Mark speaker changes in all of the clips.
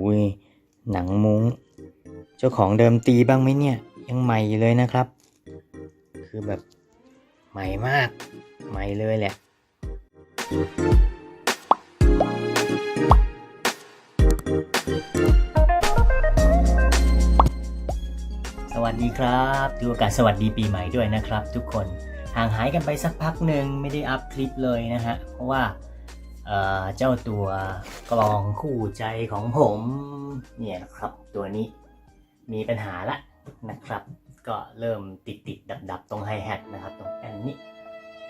Speaker 1: อุ้ยหนังมุ้ง เจ้าของเดิมตีบ้างไหมเนี่ย ยังใหม่อยู่เลยนะครับ คือแบบใหม่มาก ใหม่เลยแหละสวัสดีครับดูโอกาสสวัสดีปีใหม่ด้วยนะครับ ทุกคน ห่างหายกันไปสักพักหนึ่งไม่ได้อัพคลิปเลยนะฮะ เพราะว่า เจ้าตัวกลองคู่ใจของผมเนี่ยนะครับตัวนี้มีปัญหาละนะครับ ก็เริ่มติดติดดับดับตรงไฮแฮทนะครับ ตรงแอนนี้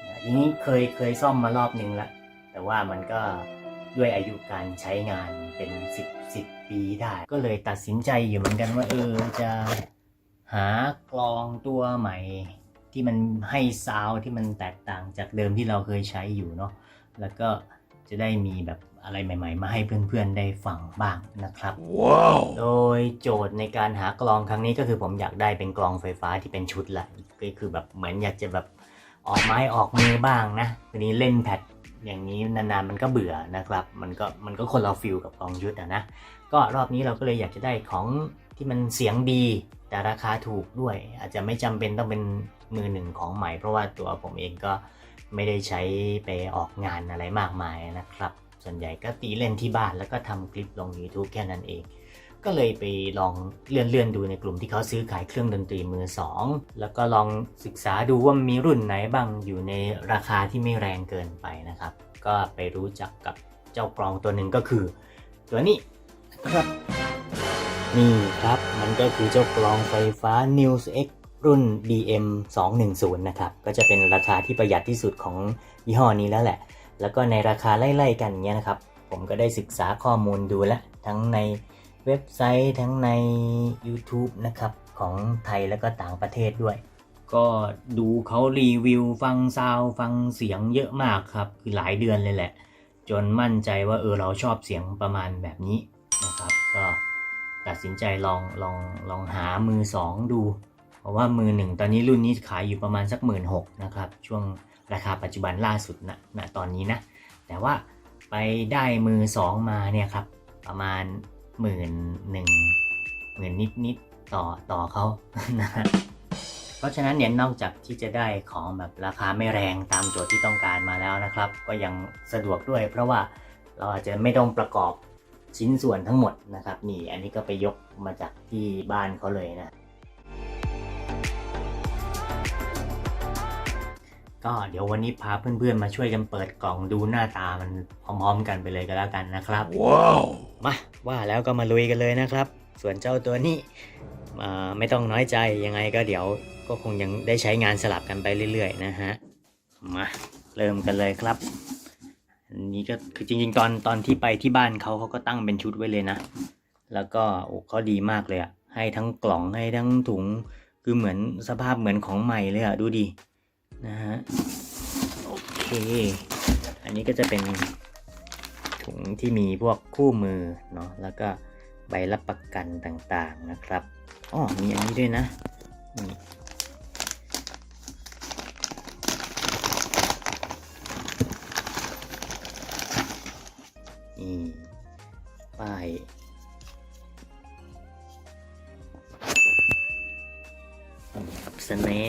Speaker 1: นะทีนี้เคยเคยซ่อมมารอบนึงละแต่ว่ามันก็ด้วยอายุการใช้งานเป็น10 10ปีได้ ก็เลยตัดสินใจอยู่เหมือนกันว่าเออจะหากลองตัวใหม่ที่มันให้ซาวที่มันแตกต่างจากเดิมที่เราเคยใช้อยู่เนาะแล้วก็ จะได้มีแบบอะไรใหม่ ๆ มาให้เพื่อนๆได้ฟังบ้างนะครับ
Speaker 2: Wow.
Speaker 1: โดยโจทย์ในการหากลองครั้งนี้ก็คือผมอยากได้เป็นกลองไฟฟ้าที่เป็นชุดละก็คือแบบเหมือนอยากจะแบบออกไม้ออกมือบ้างนะทีนี้เล่นแพดอย่างนี้นานๆมันก็เบื่อนะครับ มันก็มันก็คนเราฟิลกับกลองชุดอะนะ ก็รอบนี้เราก็เลยอยากจะได้ของที่มันเสียงดี แต่ราคาถูกด้วย อาจจะไม่จำเป็นต้องเป็นมือหนึ่งของใหม่ เพราะว่าตัวผมเองก็ ไม่ได้ใช้ไปออกงานอะไรมากมายนะครับ ส่วนใหญ่ก็ตีเล่นที่บ้านแล้วก็ทำคลิปลง YouTube แค่นั้นเอง ก็เลยไปลองเลื่อนเลื่อนๆดูในกลุ่มที่เขาซื้อขายเครื่องดนตรีมือสองแล้วก็ลองศึกษาดูว่ามีรุ่นไหนบ้างอยู่ในราคาที่ไม่แรงเกินไปนะครับ ก็ไปรู้จักกับเจ้ากลองตัวหนึ่งก็คือ ตัวนี้นะครับนี่ครับมันก็คือเจ้ากลองไฟฟ้า News X รุ่น DM 210นะครับ ก็จะเป็นราคาที่ประหยัดที่สุดของยี่ห้อนี้แล้วแหละ แล้วก็ในราคาไล่ๆกันเนี้ยนะครับ ผมก็ได้ศึกษาข้อมูลดูแล้วทั้งในเว็บไซต์ทั้งใน YouTube นะครับ ของไทยแล้วก็ต่างประเทศด้วย ก็ดูเขารีวิวฟังซาวฟังเสียงเยอะมากครับ คือหลายเดือนเลยแหละ จนมั่นใจว่าเออเราชอบเสียงประมาณแบบนี้นะครับ ก็ตัดสินใจลองลองลองหามือสองดู เพราะว่ามือหนึ่งตอนนี้รุ่นนี้ขายอยู่ประมาณสักหมื่นหกนะครับ ช่วงราคาปัจจุบันล่าสุดนะณตอนนี้นะ แต่ว่าไปได้มือสองมาเนี่ยครับ ประมาณหมื่นหนึ่งหมื่นนิดนิดต่อต่อเขานะฮะเพราะฉะนั้นเนี่ยนอกจากที่จะได้ของแบบราคาไม่แรงตามโจทย์ที่ต้องการมาแล้วนะครับ ก็ยังสะดวกด้วย เพราะว่าเราอาจจะไม่ต้องประกอบชิ้นส่วนทั้งหมดนะครับ นี่อันนี้ก็ไปยกมาจากที่บ้านเขาเลยนะ ก็เดี๋ยววันนี้พาเพื่อนๆมาช่วยกันเปิดกล่องดูหน้าตามันพร้อมๆกันไปเลยก็แล้วกันนะครับ
Speaker 2: Wow.
Speaker 1: มาว่าแล้วก็มาลุยกันเลยนะครับ ส่วนเจ้าตัวนี้อ่าไม่ต้องน้อยใจยังไงก็เดี๋ยวก็คงยังได้ใช้งานสลับกันไปเรื่อยๆนะฮะ มาเริ่มกันเลยครับอันนี้ก็คือจริงๆ ตอนตอนที่ไปที่บ้านเขาเขาก็ตั้งเป็นชุดไว้เลยนะ แล้วก็โอ้เขาดีมากเลยอะให้ทั้งกล่องให้ทั้งถุง คือเหมือนสภาพเหมือนของใหม่เลยอะดูดิ นะฮะ โอเค อันนี้ก็จะเป็นถุงที่มีพวกคู่มือเนาะแล้วก็ใบรับประกันต่างๆนะครับอ๋อมีอันนี้ด้วยนะนี่นี่ป้ายอับสเน่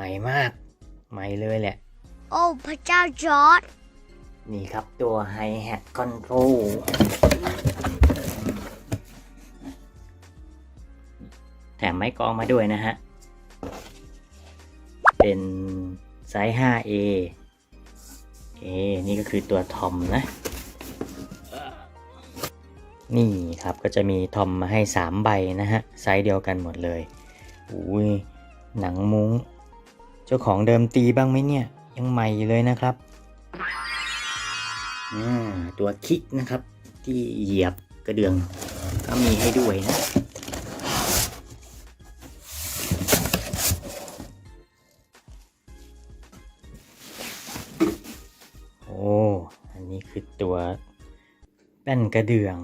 Speaker 1: ใหม่มาก ใหม่เลยแหละ
Speaker 3: โอ้พระเจ้าจอร์ด
Speaker 1: นี่ครับตัว Hi Hat Control แถมไม้กลองมาด้วยนะฮะ เป็นไซส์ 5A เอนี่ก็คือตัวทอมนะ นี่ครับก็จะมีทอมมาให้ 3 ใบนะฮะ ไซส์เดียวกันหมดเลย อุ้ยหนังมุง้ง เจ้าของเดิมตีบ้างไหมเนี่ย ยังใหม่เลยนะครับตัวคิดนะครับ ที่เหยียบกระเดือง ก็มีให้ด้วยนะโอ้อันนี้คือตัวแป้นกระเดือง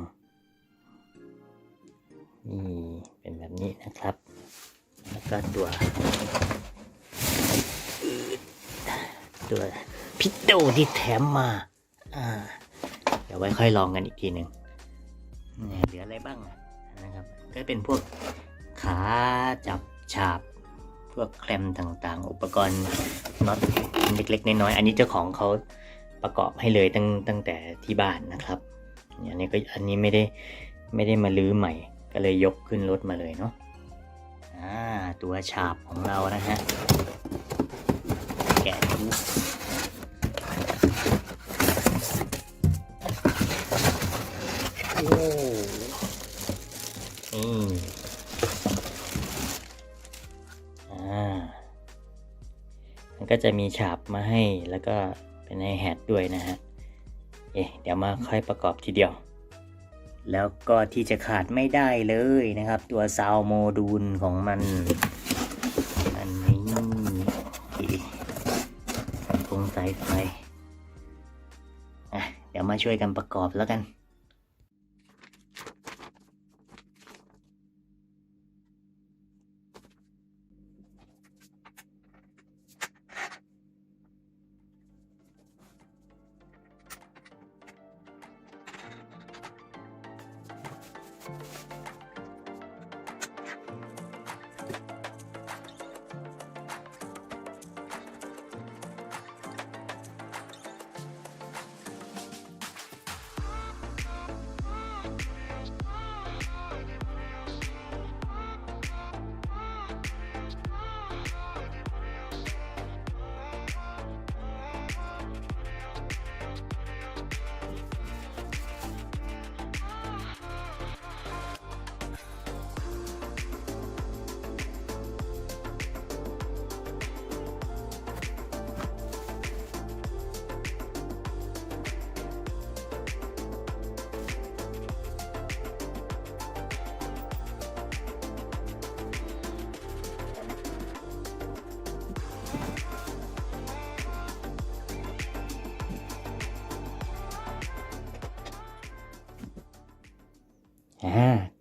Speaker 1: นี่เป็นแบบนี้นะครับ แล้วก็ตัว ตัวพิโตที่แถมมา อ่า เดี๋ยวไว้ค่อยลองกันอีกทีหนึ่งเหลืออะไรบ้างนะครับ ก็เป็นพวกขาจับฉาบ พวกแคลมต่างๆ อุปกรณ์น็อตเล็กๆ น้อยๆ อันนี้เจ้าของเขาประกอบให้เลยตั้งตั้งแต่ที่บ้านนะครับ อันนี้ก็อันนี้ไม่ได้ไม่ได้มาลื้อใหม่ ก็เลยยกขึ้นรถมาเลยเนาะ อ่า ตัวฉาบของเรานะฮะ แกะดูโอ้นี่อ่ามันก็จะมีฉาบมาให้แล้วก็เป็นไอแฮดด้วยนะฮะเอ๊ะเดี๋ยวมาค่อยประกอบทีเดียว แล้วก็ที่จะขาดไม่ได้เลยนะครับ ตัวซาวโมดูลของมัน มาช่วยกันประกอบแล้วกัน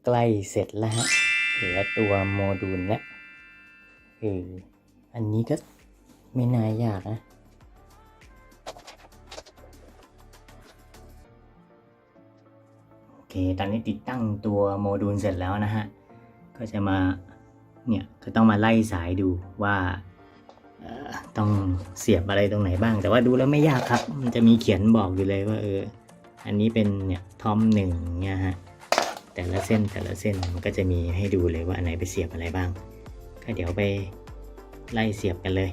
Speaker 1: ใกล้เสร็จแล้วฮะเหลือตัวโมดูลแล้วเอออันนี้ก็ไม่น่ายากนะโอเคตอนนี้ติดตั้งตัวโมดูลเสร็จแล้วนะฮะ ก็จะมาเนี่ยก็ต้องมาไล่สายดูว่าเออต้องเสียบอะไรตรงไหนบ้าง แต่ว่าดูแล้วไม่ยากครับ มันจะมีเขียนบอกอยู่เลยว่าเออ อันนี้เป็นเนี่ยทอมหนึ่งเนี่ยฮะ แต่ละเส้นแต่ละเส้นมันก็จะมีให้ดูเลยว่าอันไหนไปเสียบอะไรบ้าง ก็เดี๋ยวไปไล่เสียบกันเลย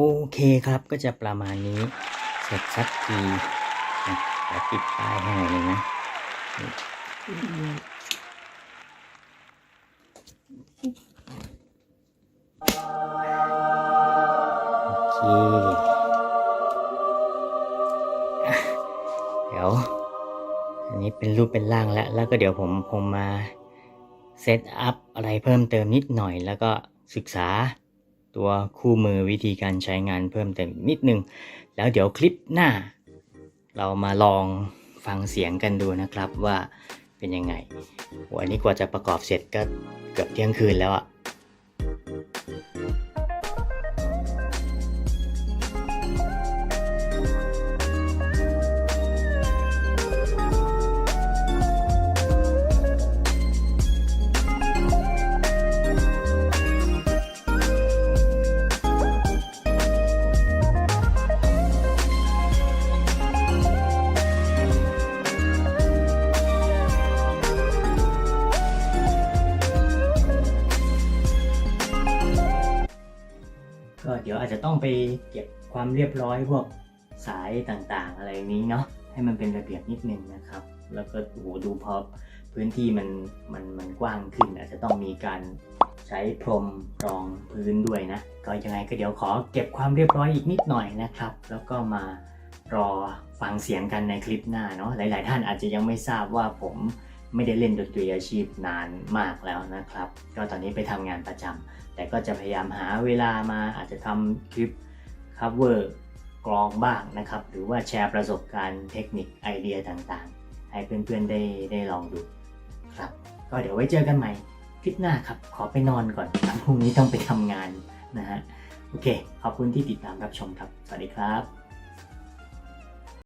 Speaker 1: โอเคครับก็จะประมาณนี้ เสร็จสักทีนะเดี๋ยวปิดป้ายให้หน่อยหนึงนะโอเคเดี๋ยว อันนี้เป็นรูปเป็นร่างแล้ว แล้วก็เดี๋ยวผมคงมาเซตอัพอะไรเพิ่มเติมนิดหน่อยแล้วก็ศึกษา ตัวคู่มือวิธีการใช้งานเพิ่มเติมนิดนึง แล้วเดี๋ยวคลิปหน้า เรามาลองฟังเสียงกันดูนะครับว่าเป็นยังไงวันนี้กว่าจะประกอบเสร็จก็เกือบเที่ยงคืนแล้วอะ่ะ จะต้องไปเก็บความเรียบร้อยพวกสายต่างๆ อะไรนี้เนาะให้มันเป็นระเบียบนิดนึงนะครับ แล้วก็โอ้โหดูพอพื้นที่มันมันมันกว้างขึ้น อาจจะต้องมีการใช้พรมรองพื้นด้วยนะ ก็ยังไงก็เดี๋ยวขอเก็บความเรียบร้อยอีกนิดหน่อยนะครับ แล้วก็มารอฟังเสียงกันในคลิปหน้าเนาะหลาย ๆ ท่านอาจจะยังไม่ทราบว่าผมไม่ได้เล่นดนตรีอาชีพนานมากแล้วนะครับ ก็ตอนนี้ไปทำงานประจำ แต่ก็จะพยายามหาเวลามาอาจจะทำคลิป cover กรองบ้างนะครับ หรือว่าแชร์ประสบการณ์เทคนิคไอเดียต่างๆ ให้เพื่อนๆได้ได้ลองดูครับ ก็เดี๋ยวไว้เจอกันใหม่คลิปหน้าครับ ขอไปนอนก่อนพรุ่งนี้ต้องไปทำงานนะฮะ โอเค ขอบคุณที่ติดตามรับชมครับ สวัสดีครับ